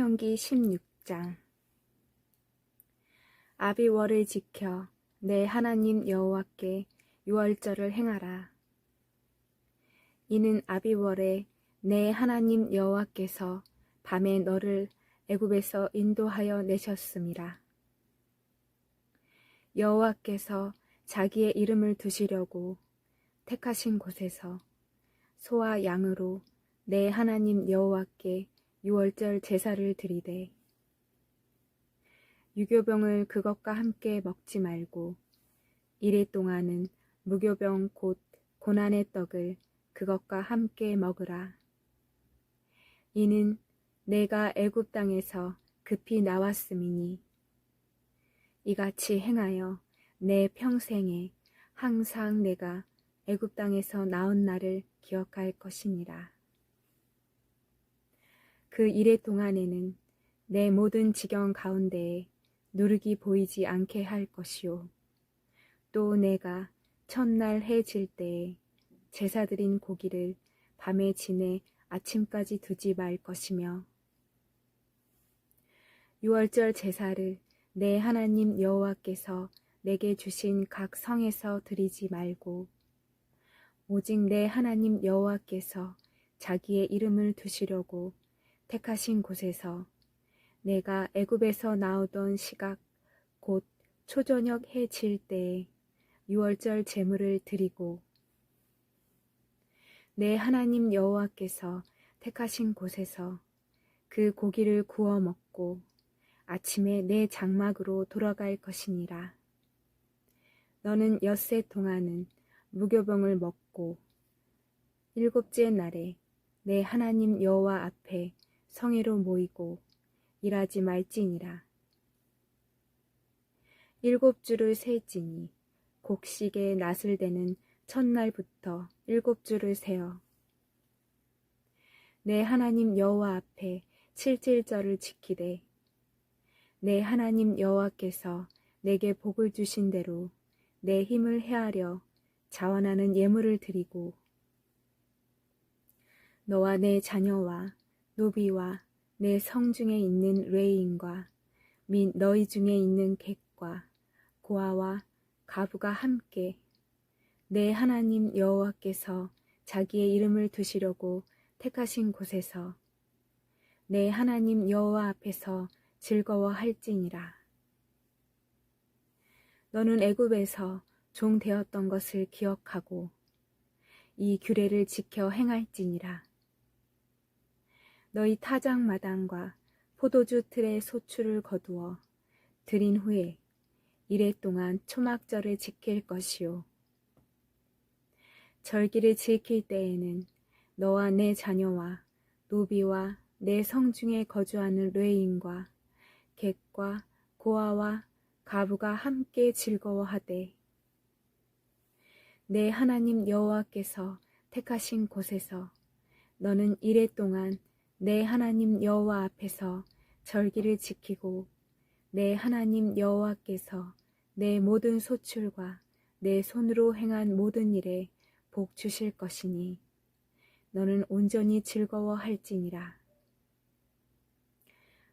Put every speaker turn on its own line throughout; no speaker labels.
신명기 16장 아비월을 지켜 내 하나님 여호와께 유월절을 행하라. 이는 아비월에 내 하나님 여호와께서 밤에 너를 애굽에서 인도하여 내셨음이라. 여호와께서 자기의 이름을 두시려고 택하신 곳에서 소와 양으로 내 하나님 여호와께 유월절 제사를 드리되 유교병을 그것과 함께 먹지 말고 이래 동안은 무교병 곧 고난의 떡을 그것과 함께 먹으라. 이는 내가 애굽 땅에서 급히 나왔음이니 이같이 행하여 내 평생에 항상 내가 애굽 땅에서 나온 날을 기억할 것이니라. 그 일의 동안에는 내 모든 지경 가운데에 누룩이 보이지 않게 할 것이요. 또 내가 첫날 해 질 때에 제사 드린 고기를 밤에 지내 아침까지 두지 말 것이며 유월절 제사를 내 하나님 여호와께서 내게 주신 각 성에서 드리지 말고 오직 내 하나님 여호와께서 자기의 이름을 두시려고 택하신 곳에서 내가 애굽에서 나오던 시각 곧 초저녁 해 질 때에 유월절 제물을 드리고 내 하나님 여호와께서 택하신 곳에서 그 고기를 구워 먹고 아침에 내 장막으로 돌아갈 것이니라. 너는 엿새 동안은 무교병을 먹고 일곱째 날에 내 하나님 여호와 앞에 성회로 모이고 일하지 말지니라. 일곱 주를 셀지니 곡식에 낫을 대는 첫날부터 일곱 주를 세어 내 하나님 여호와 앞에 칠칠절을 지키되 내 하나님 여호와께서 내게 복을 주신 대로 내 힘을 헤아려 자원하는 예물을 드리고 너와 내 자녀와 노비와 내 성 중에 있는 레인과 및 너희 중에 있는 객과 고아와 가부가 함께 내 하나님 여호와께서 자기의 이름을 두시려고 택하신 곳에서 내 하나님 여호와 앞에서 즐거워할지니라. 너는 애굽에서 종 되었던 것을 기억하고 이 규례를 지켜 행할지니라. 너희 타작 마당과 포도주 틀의 소출을 거두어 드린 후에 이래 동안 초막절을 지킬 것이요. 절기를 지킬 때에는 너와 내 자녀와 노비와 내 성중에 거주하는 레인과 객과 고아와 가부가 함께 즐거워하되 내 하나님 여호와께서 택하신 곳에서 너는 이래 동안 내 하나님 여호와 앞에서 절기를 지키고 내 하나님 여호와께서 내 모든 소출과 내 손으로 행한 모든 일에 복 주실 것이니 너는 온전히 즐거워할지니라.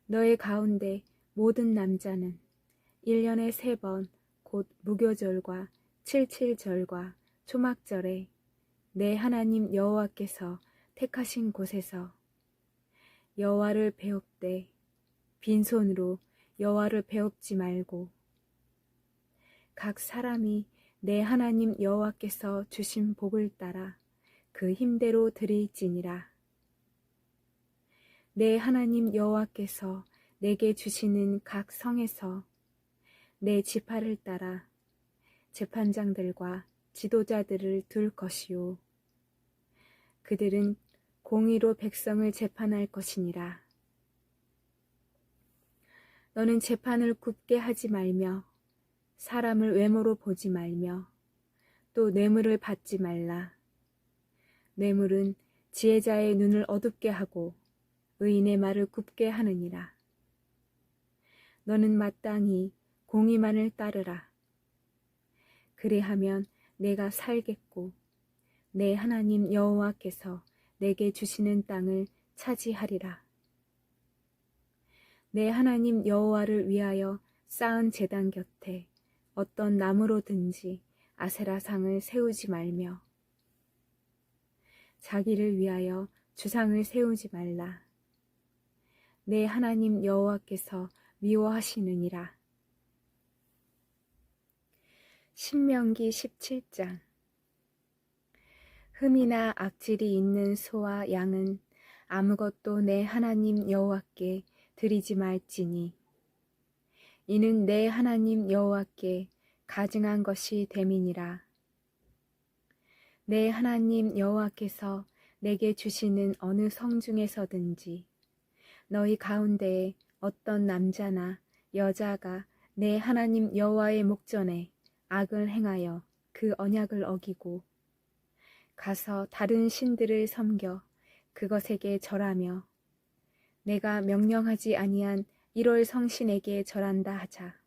너의 가운데 모든 남자는 1년에 세 번 곧 무교절과 칠칠절과 초막절에 내 하나님 여호와께서 택하신 곳에서 여호와를 배웁되 빈손으로 여호와를 배웁지 말고. 각 사람이 내 하나님 여호와께서 주신 복을 따라 그 힘대로 드릴지니라. 내 하나님 여호와께서 내게 주시는 각 성에서 내 지파를 따라 재판장들과 지도자들을 둘 것이요. 그들은 공의로 백성을 재판할 것이니라. 너는 재판을 굽게 하지 말며 사람을 외모로 보지 말며 또 뇌물을 받지 말라. 뇌물은 지혜자의 눈을 어둡게 하고 의인의 말을 굽게 하느니라. 너는 마땅히 공의만을 따르라. 그리하면 내가 살겠고 내 하나님 여호와께서 내게 주시는 땅을 차지하리라. 내 하나님 여호와를 위하여 쌓은 제단 곁에 어떤 나무로든지 아세라상을 세우지 말며 자기를 위하여 주상을 세우지 말라. 내 하나님 여호와께서 미워하시느니라. 신명기 17장 흠이나 악질이 있는 소와 양은 아무것도 내 하나님 여호와께 드리지 말지니 이는 내 하나님 여호와께 가증한 것이 됨이니라. 내 하나님 여호와께서 내게 주시는 어느 성 중에서든지 너희 가운데에 어떤 남자나 여자가 내 하나님 여호와의 목전에 악을 행하여 그 언약을 어기고 가서 다른 신들을 섬겨 그것에게 절하며 내가 명령하지 아니한 1월 성신에게 절한다 하자.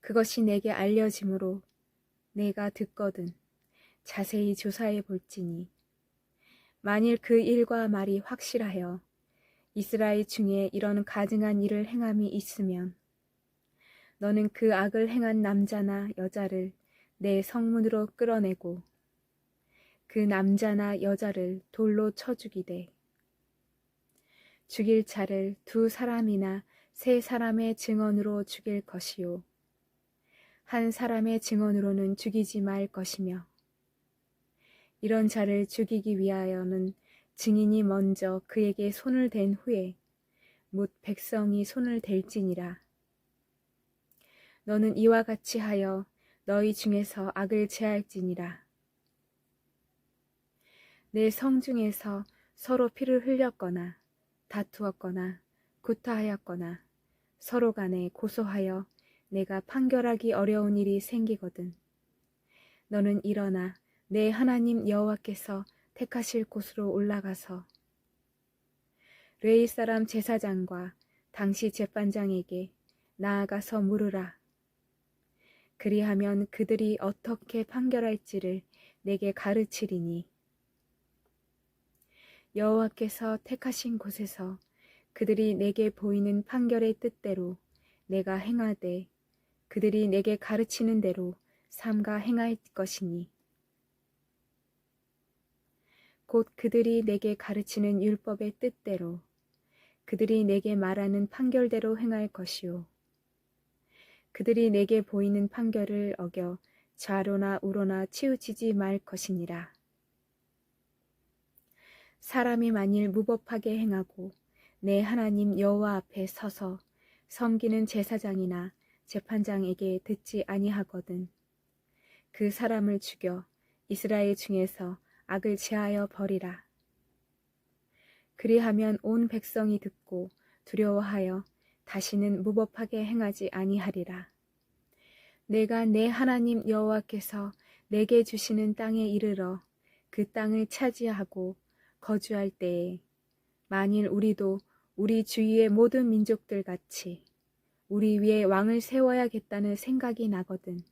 그것이 내게 알려짐으로 내가 듣거든 자세히 조사해 볼지니 만일 그 일과 말이 확실하여 이스라엘 중에 이런 가증한 일을 행함이 있으면 너는 그 악을 행한 남자나 여자를 내 성문으로 끌어내고 그 남자나 여자를 돌로 쳐 죽이되 죽일 자를 두 사람이나 세 사람의 증언으로 죽일 것이요 한 사람의 증언으로는 죽이지 말 것이며 이런 자를 죽이기 위하여는 증인이 먼저 그에게 손을 댄 후에 못 백성이 손을 댈지니라. 너는 이와 같이 하여 너희 중에서 악을 제할지니라. 내 성 중에서 서로 피를 흘렸거나 다투었거나 구타하였거나 서로 간에 고소하여 내가 판결하기 어려운 일이 생기거든. 너는 일어나 내 하나님 여호와께서 택하실 곳으로 올라가서 레이 사람 제사장과 당시 재판장에게 나아가서 물으라. 그리하면 그들이 어떻게 판결할지를 내게 가르치리니 여호와께서 택하신 곳에서 그들이 내게 보이는 판결의 뜻대로 내가 행하되 그들이 내게 가르치는 대로 삼가 행할 것이니. 곧 그들이 내게 가르치는 율법의 뜻대로 그들이 내게 말하는 판결대로 행할 것이요. 그들이 내게 보이는 판결을 어겨 좌로나 우로나 치우치지 말 것이니라 사람이 만일 무법하게 행하고 내 하나님 여호와 앞에 서서 섬기는 제사장이나 재판장에게 듣지 아니하거든 그 사람을 죽여 이스라엘 중에서 악을 제하여 버리라. 그리하면 온 백성이 듣고 두려워하여 다시는 무법하게 행하지 아니하리라. 내가 내 하나님 여호와께서 내게 주시는 땅에 이르러 그 땅을 차지하고 거주할 때에 만일 우리도 우리 주위의 모든 민족들 같이 우리 위에 왕을 세워야겠다는 생각이 나거든.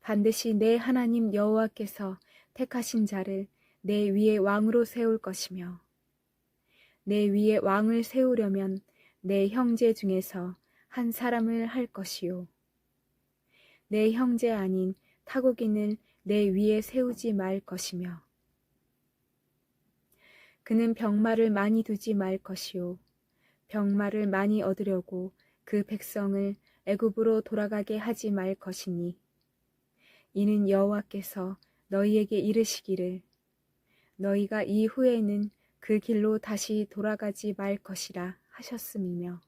반드시 내 하나님 여호와께서 택하신 자를 내 위에 왕으로 세울 것이며 내 위에 왕을 세우려면 내 형제 중에서 한 사람을 할 것이요 내 형제 아닌 타국인을 내 위에 세우지 말 것이며 그는 병마를 많이 두지 말 것이요. 병마를 많이 얻으려고 그 백성을 애굽으로 돌아가게 하지 말 것이니. 이는 여호와께서 너희에게 이르시기를 너희가 이후에는 그 길로 다시 돌아가지 말 것이라 하셨음이며.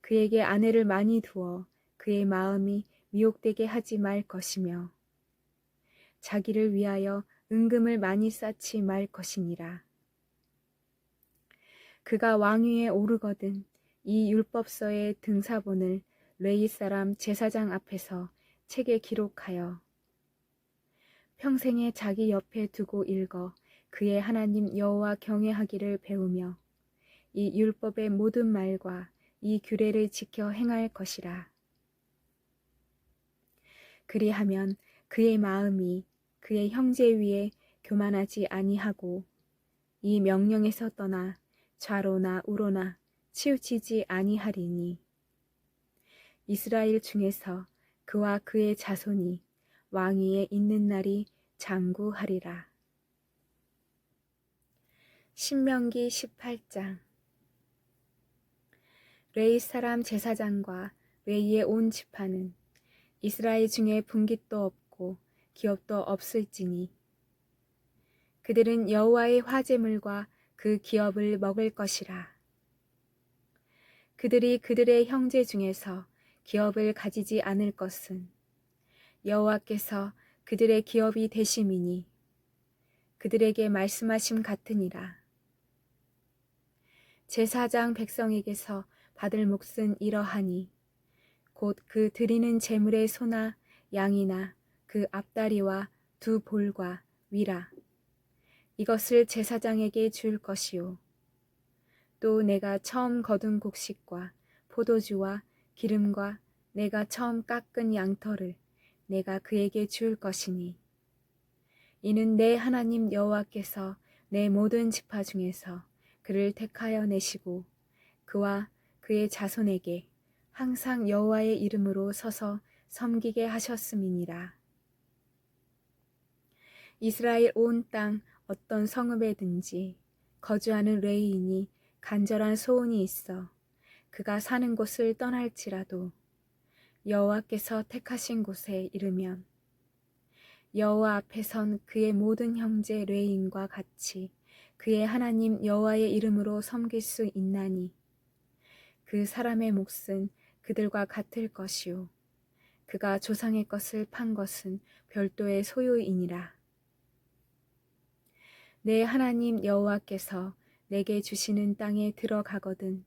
그에게 아내를 많이 두어 그의 마음이 미혹되게 하지 말 것이며 자기를 위하여 은금을 많이 쌓지 말 것이니라. 그가 왕위에 오르거든 이 율법서의 등사본을 레이 사람 제사장 앞에서 책에 기록하여 평생에 자기 옆에 두고 읽어 그의 하나님 여호와 경외하기를 배우며 이 율법의 모든 말과 이 규례를 지켜 행할 것이라. 그리하면 그의 마음이 그의 형제 위에 교만하지 아니하고 이 명령에서 떠나 좌로나 우로나 치우치지 아니하리니 이스라엘 중에서 그와 그의 자손이 왕위에 있는 날이 장구하리라. 신명기 18장 레이 사람 제사장과 레이의 온 지파는 이스라엘 중에 분깃도 없고 기업도 없을지니 그들은 여호와의 화제물과 그 기업을 먹을 것이라. 그들이 그들의 형제 중에서 기업을 가지지 않을 것은 여호와께서 그들의 기업이 되심이니 그들에게 말씀하심 같으니라. 제사장 백성에게서 받을 몫은 이러하니 곧 그 드리는 재물의 소나 양이나 그 앞다리와 두 볼과 위라. 이것을 제사장에게 줄 것이요 또 내가 처음 거둔 곡식과 포도주와 기름과 내가 처음 깎은 양털을 내가 그에게 줄 것이니. 이는 내 하나님 여호와께서 내 모든 지파 중에서 그를 택하여 내시고 그와 그의 자손에게 항상 여호와의 이름으로 서서 섬기게 하셨음이니라. 이스라엘 온 땅 어떤 성읍에든지 거주하는 레이인이 간절한 소원이 있어 그가 사는 곳을 떠날지라도 여호와께서 택하신 곳에 이르면 여호와 앞에 선 그의 모든 형제 레인과 같이 그의 하나님 여호와의 이름으로 섬길 수 있나니 그 사람의 몫은 그들과 같을 것이요 그가 조상의 것을 판 것은 별도의 소유이니라 내 하나님 여호와께서 내게 주시는 땅에 들어가거든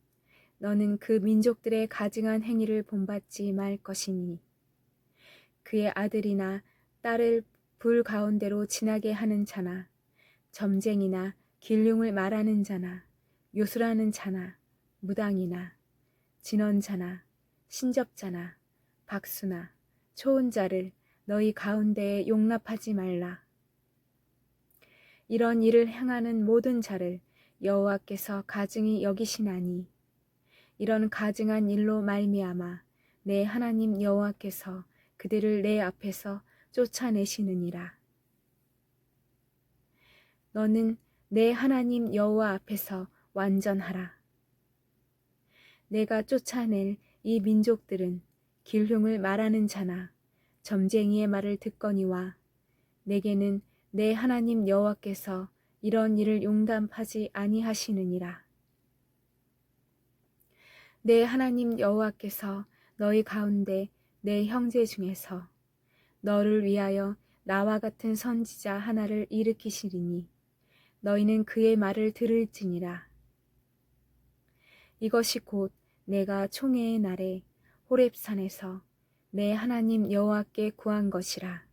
너는 그 민족들의 가증한 행위를 본받지 말 것이니 그의 아들이나 딸을 불 가운데로 지나게 하는 자나 점쟁이나 길흉을 말하는 자나 요술하는 자나 무당이나 진언자나 신접자나 박수나 초혼자를 너희 가운데에 용납하지 말라. 이런 일을 행하는 모든 자를 여호와께서 가증히 여기시나니 이런 가증한 일로 말미암아 내 하나님 여호와께서 그들을 내 앞에서 쫓아내시느니라. 너는 내 하나님 여호와 앞에서 완전하라. 내가 쫓아낼 이 민족들은 길흉을 말하는 자나 점쟁이의 말을 듣거니와 내게는 내 하나님 여호와께서 이런 일을 용담하지 아니하시느니라. 내 하나님 여호와께서 너희 가운데 내 형제 중에서 너를 위하여 나와 같은 선지자 하나를 일으키시리니 너희는 그의 말을 들을지니라. 이것이 곧 내가 총회의 날에 호렙산에서 내 하나님 여호와께 구한 것이라.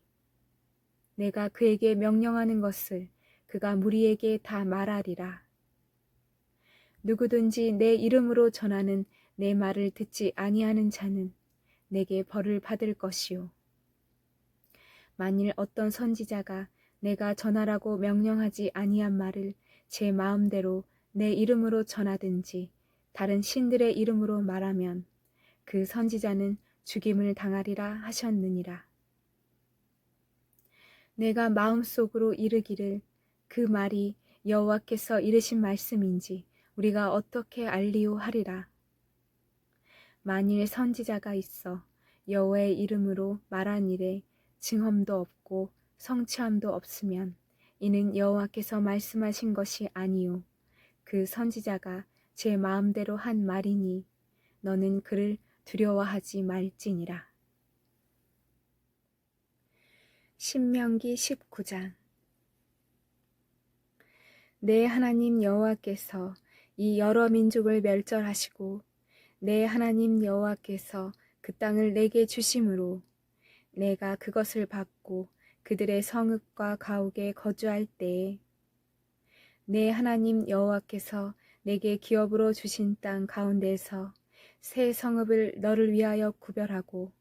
내가 그에게 명령하는 것을 그가 무리에게 다 말하리라. 누구든지 내 이름으로 전하는 내 말을 듣지 아니하는 자는 내게 벌을 받을 것이요. 만일 어떤 선지자가 내가 전하라고 명령하지 아니한 말을 제 마음대로 내 이름으로 전하든지 다른 신들의 이름으로 말하면 그 선지자는 죽임을 당하리라 하셨느니라. 내가 마음속으로 이르기를 그 말이 여호와께서 이르신 말씀인지 우리가 어떻게 알리오 하리라. 만일 선지자가 있어 여호와의 이름으로 말한 일에 증험도 없고 성취함도 없으면 이는 여호와께서 말씀하신 것이 아니요 그 선지자가 제 마음대로 한 말이니 너는 그를 두려워하지 말지니라. 신명기 19장. 내 하나님 여호와께서 이 여러 민족을 멸절하시고 내 하나님 여호와께서 그 땅을 내게 주심으로 내가 그것을 받고 그들의 성읍과 가옥에 거주할 때에 내 하나님 여호와께서 내게 기업으로 주신 땅 가운데서 새 성읍을 너를 위하여 구별하고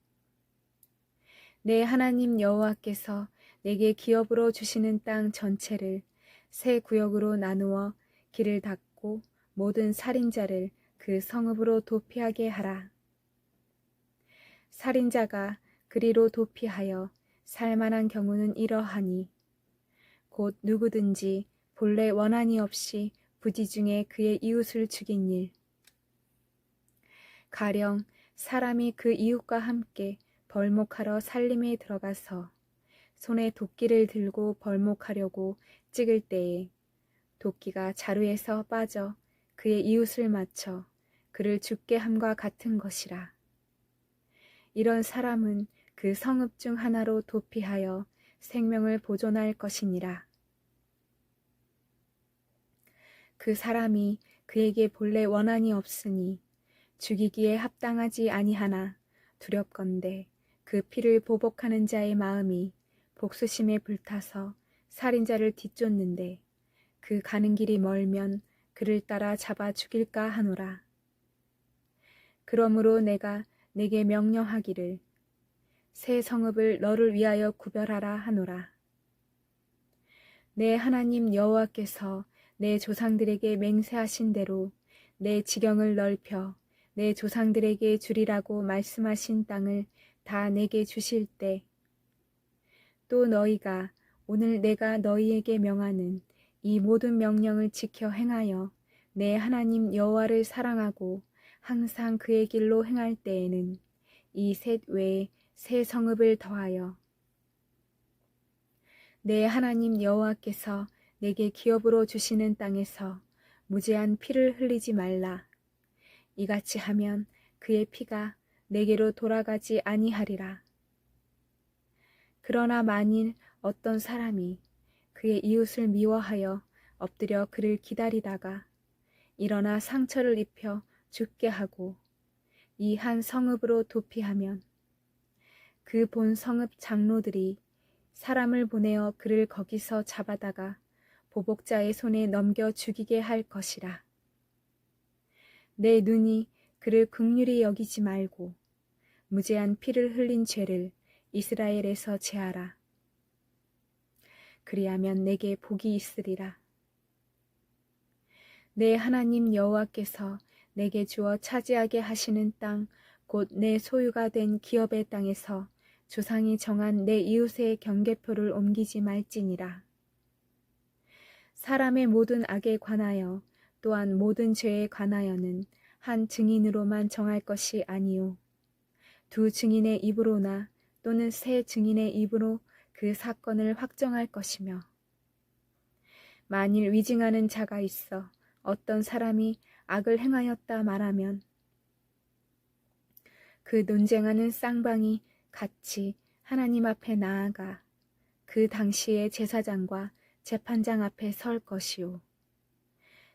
내 하나님 여호와께서 내게 기업으로 주시는 땅 전체를 새 구역으로 나누어 길을 닫고 모든 살인자를 그 성읍으로 도피하게 하라. 살인자가 그리로 도피하여 살만한 경우는 이러하니 곧 누구든지 본래 원한이 없이 부지 중에 그의 이웃을 죽인 일 가령 사람이 그 이웃과 함께 벌목하러 살림에 들어가서 손에 도끼를 들고 벌목하려고 찍을 때에 도끼가 자루에서 빠져 그의 이웃을 맞춰 그를 죽게 함과 같은 것이라. 이런 사람은 그 성읍 중 하나로 도피하여 생명을 보존할 것이니라. 그 사람이 그에게 본래 원한이 없으니 죽이기에 합당하지 아니하나 두렵건대 그 피를 보복하는 자의 마음이 복수심에 불타서 살인자를 뒤쫓는데 그 가는 길이 멀면 그를 따라 잡아 죽일까 하노라. 그러므로 내가 내게 명령하기를 새 성읍을 너를 위하여 구별하라 하노라. 내 하나님 여호와께서 내 조상들에게 맹세하신 대로 내 지경을 넓혀 내 조상들에게 주리라고 말씀하신 땅을 다 내게 주실 때 또 너희가 오늘 내가 너희에게 명하는 이 모든 명령을 지켜 행하여 내 하나님 여호와를 사랑하고 항상 그의 길로 행할 때에는 이 셋 외에 새 성읍을 더하여 내 하나님 여호와께서 내게 기업으로 주시는 땅에서 무제한 피를 흘리지 말라. 이같이 하면 그의 피가 내게로 돌아가지 아니하리라. 그러나 만일 어떤 사람이 그의 이웃을 미워하여 엎드려 그를 기다리다가 일어나 상처를 입혀 죽게 하고 이 한 성읍으로 도피하면 그 본 성읍 장로들이 사람을 보내어 그를 거기서 잡아다가 보복자의 손에 넘겨 죽이게 할 것이라. 내 눈이 그를 극률히 여기지 말고 무제한 피를 흘린 죄를 이스라엘에서 제하라. 그리하면 내게 복이 있으리라. 내 하나님 여호와께서 내게 주어 차지하게 하시는 땅, 곧 내 소유가 된 기업의 땅에서 조상이 정한 내 이웃의 경계표를 옮기지 말지니라. 사람의 모든 악에 관하여 또한 모든 죄에 관하여는 한 증인으로만 정할 것이 아니요. 두 증인의 입으로나 또는 세 증인의 입으로 그 사건을 확정할 것이며 만일 위증하는 자가 있어 어떤 사람이 악을 행하였다 말하면 그 논쟁하는 쌍방이 같이 하나님 앞에 나아가 그 당시의 제사장과 재판장 앞에 설 것이요.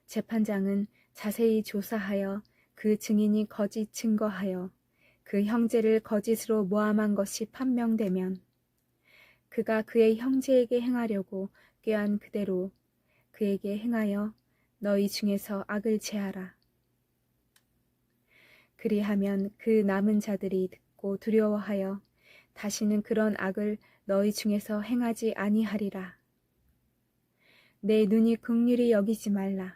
재판장은 자세히 조사하여 그 증인이 거짓 증거하여 그 형제를 거짓으로 모함한 것이 판명되면 그가 그의 형제에게 행하려고 꾀한 그대로 그에게 행하여 너희 중에서 악을 제하라. 그리하면 그 남은 자들이 듣고 두려워하여 다시는 그런 악을 너희 중에서 행하지 아니하리라. 내 눈이 극률이 여기지 말라.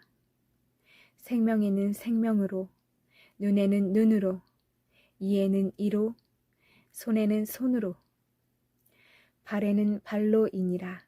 생명에는 생명으로, 눈에는 눈으로, 이에는 이로, 손에는 손으로, 발에는 발로이니라.